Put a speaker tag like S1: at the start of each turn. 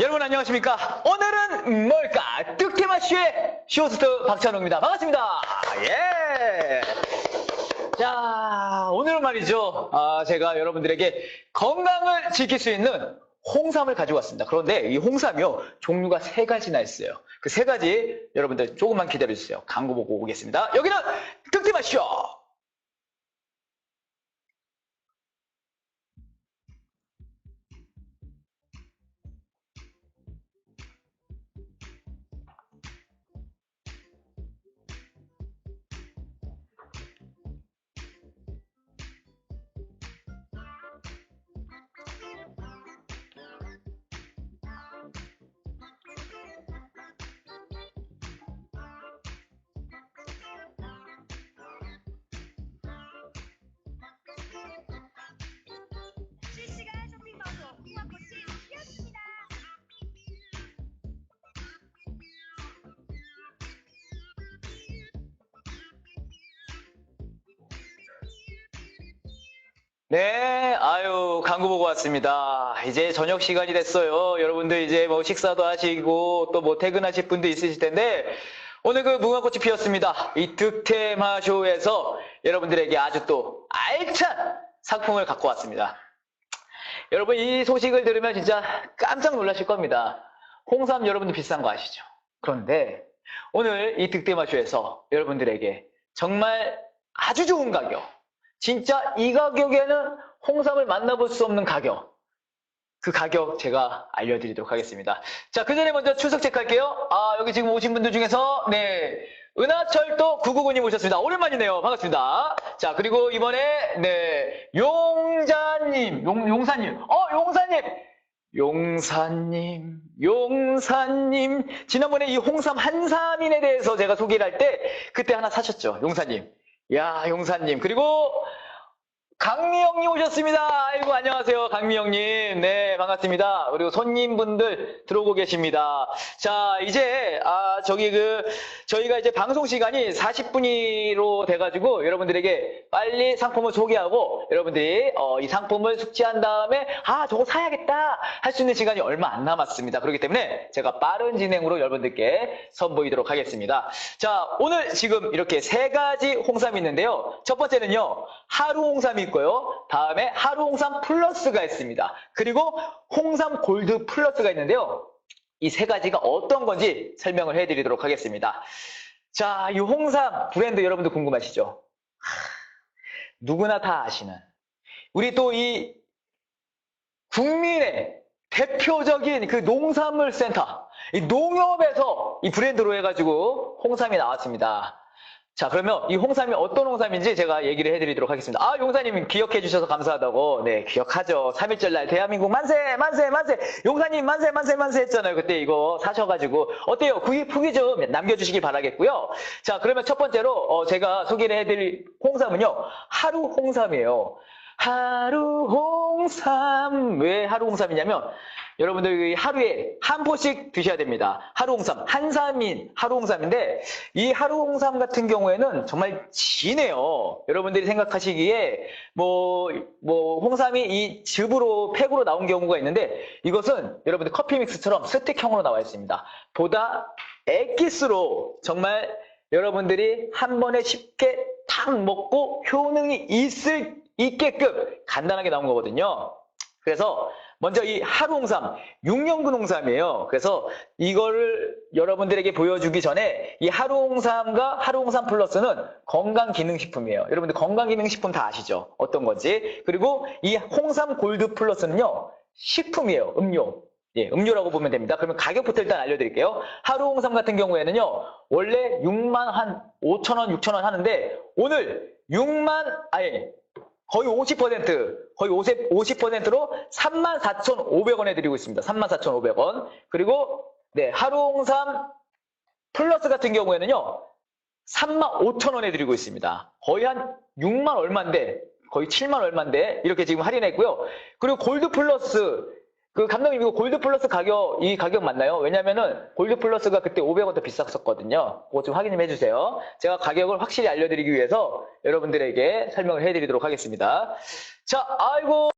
S1: 여러분 안녕하십니까? 오늘은 뭘까? 뚝테마쇼의 쇼호스트 박찬호입니다. 반갑습니다. 예. 자, 오늘은 말이죠. 아, 제가 여러분들에게 건강을 지킬 수 있는 홍삼을 가지고 왔습니다. 그런데 이 홍삼이요, 종류가 세 가지나 있어요. 그 세 가지 여러분들 조금만 기다려 주세요. 광고 보고 오겠습니다. 여기는 뚝테마쇼! 네, 아유, 광고 보고 왔습니다. 이제 저녁 시간이 됐어요. 여러분들 이제 뭐 식사도 하시고 또 뭐 퇴근하실 분도 있으실 텐데 오늘 그 무궁화꽃이 피었습니다. 이 득템마쇼에서 여러분들에게 아주 또 알찬 상품을 갖고 왔습니다. 여러분 이 소식을 들으면 진짜 깜짝 놀라실 겁니다. 홍삼 여러분들 비싼 거 아시죠? 그런데 오늘 이 득템마쇼에서 여러분들에게 정말 아주 좋은 가격 진짜 이 가격에는 홍삼을 만나볼 수 없는 가격. 그 가격 제가 알려드리도록 하겠습니다. 자, 그 전에 먼저 출석 체크할게요. 아, 여기 지금 오신 분들 중에서, 네. 은하철도 999님 오셨습니다. 오랜만이네요. 반갑습니다. 자, 그리고 이번에, 네. 용자님, 용, 용사님. 어, 용사님! 용사님, 용사님. 지난번에 이 홍삼 한삼인에 대해서 제가 소개를 할 때, 그때 하나 사셨죠. 용사님. 야, 용사님. 그리고 강미영님 오셨습니다. 아이고, 안녕하세요. 강미영님. 네, 반갑습니다. 그리고 손님분들 들어오고 계십니다. 자, 이제, 아, 저기 그, 저희가 이제 방송 시간이 40분으로 돼가지고 여러분들에게 빨리 상품을 소개하고 여러분들이 어, 이 상품을 숙지한 다음에 아, 저거 사야겠다 할 수 있는 시간이 얼마 안 남았습니다. 그렇기 때문에 제가 빠른 진행으로 여러분들께 선보이도록 하겠습니다. 자, 오늘 지금 이렇게 세 가지 홍삼이 있는데요. 첫 번째는요, 하루 홍삼이 있고요. 다음에 하루 홍삼 플러스가 있습니다. 그리고 홍삼 골드 플러스가 있는데요. 이 세 가지가 어떤 건지 설명을 해드리도록 하겠습니다. 자, 이 홍삼 브랜드 여러분들 궁금하시죠? 하, 누구나 다 아시는 우리 또 이 국민의 대표적인 그 농산물 센터, 이 농협에서 이 브랜드로 해가지고 홍삼이 나왔습니다. 자, 그러면 이 홍삼이 어떤 홍삼인지 제가 얘기를 해드리도록 하겠습니다. 아, 용사님 기억해 주셔서 감사하다고. 네, 기억하죠. 3.1절 날 대한민국 만세, 만세, 만세. 용사님 만세, 만세, 만세 했잖아요. 그때 이거 사셔가지고. 어때요? 후기, 후기 좀 남겨주시기 바라겠고요. 자, 그러면 첫 번째로 어, 제가 소개를 해드릴 홍삼은요. 하루 홍삼이에요. 하루 홍삼. 왜 하루 홍삼이냐면, 여러분들 이 하루에 한 포씩 드셔야 됩니다. 하루 홍삼, 한삼인 하루 홍삼인데, 이 하루 홍삼 같은 경우에는 정말 진해요. 여러분들이 생각하시기에, 뭐, 뭐, 홍삼이 이 즙으로, 팩으로 나온 경우가 있는데, 이것은 여러분들 커피 믹스처럼 스틱형으로 나와 있습니다. 보다 액기스로 정말 여러분들이 한 번에 쉽게 탁 먹고 효능이 있을, 있게끔 간단하게 나온 거거든요. 그래서 먼저 이 하루 홍삼, 6년근 홍삼이에요. 그래서 이거를 여러분들에게 보여주기 전에 이 하루 홍삼과 하루 홍삼 플러스는 건강기능식품이에요. 여러분들 건강기능식품 다 아시죠? 어떤 건지. 그리고 이 홍삼 골드 플러스는요, 식품이에요. 음료. 예, 음료라고 보면 됩니다. 그러면 가격부터 일단 알려드릴게요. 하루 홍삼 같은 경우에는요, 원래 6만 한 5천원, 6천원 하는데, 오늘 6만, 아예, 거의 50%, 거의 50, 50%로 34,500원에 드리고 있습니다. 34,500원. 그리고, 네, 하루 홍삼 플러스 같은 경우에는요, 35,000원에 드리고 있습니다. 거의 한 6만 얼마인데, 거의 7만 얼마인데, 이렇게 지금 할인했고요. 그리고 골드 플러스, 그 감독님 이거 골드 플러스 가격, 이 가격 맞나요? 왜냐면은 골드 플러스가 그때 500원 더 비쌌었거든요. 그거 좀 확인 좀 해주세요. 제가 가격을 확실히 알려드리기 위해서 여러분들에게 설명을 해드리도록 하겠습니다. 자, 아이고.